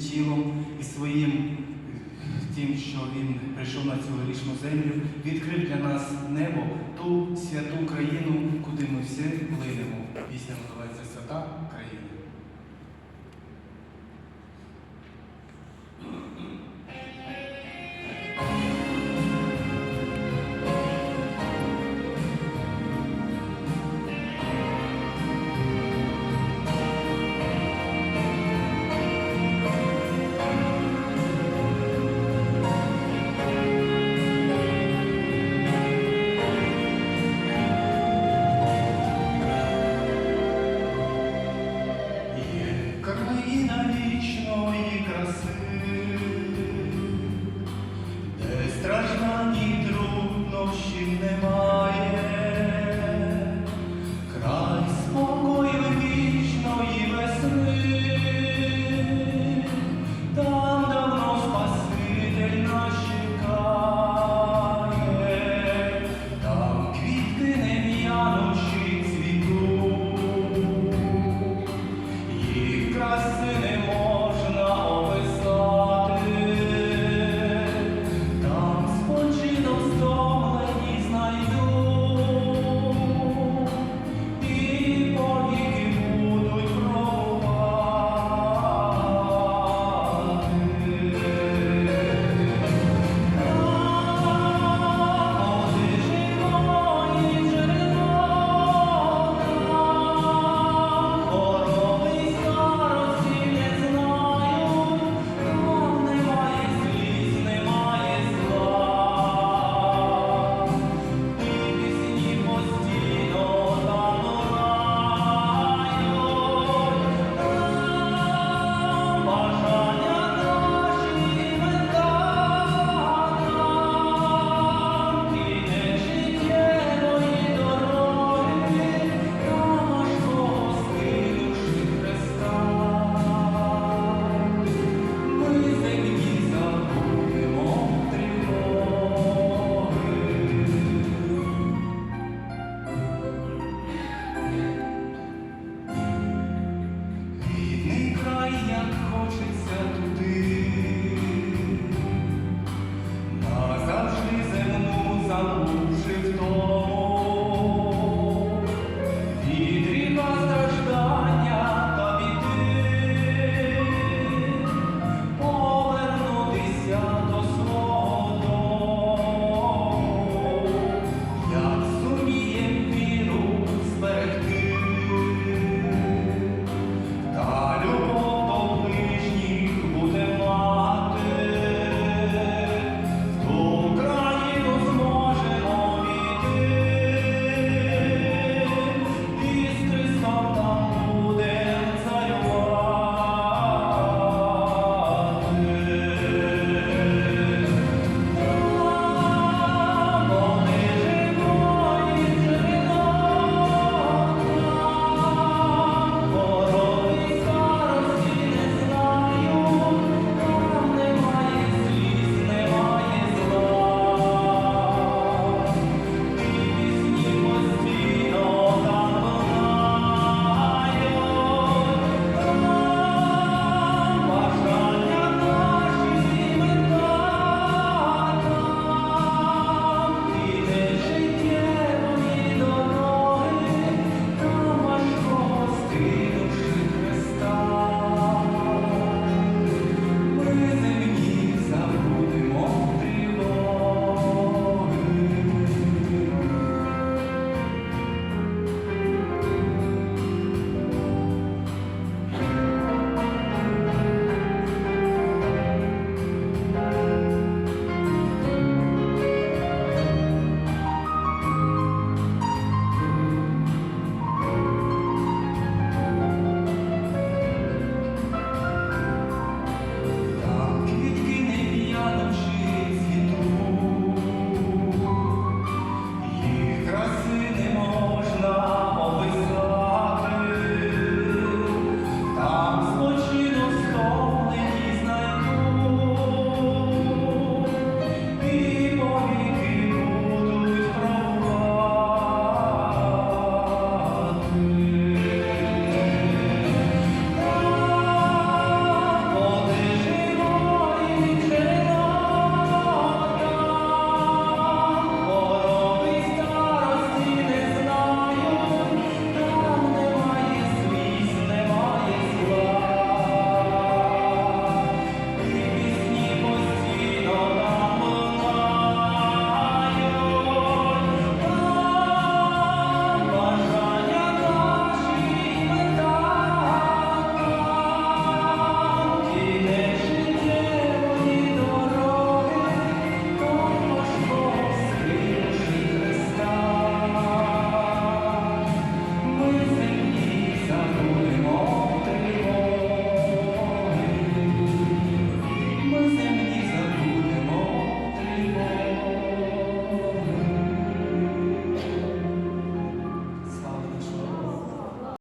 тілом і своїм тим, що він прийшов на цю грішну землю, відкрив для нас небо, ту святу країну, куди ми всі плинемо. Пісня називається Свята.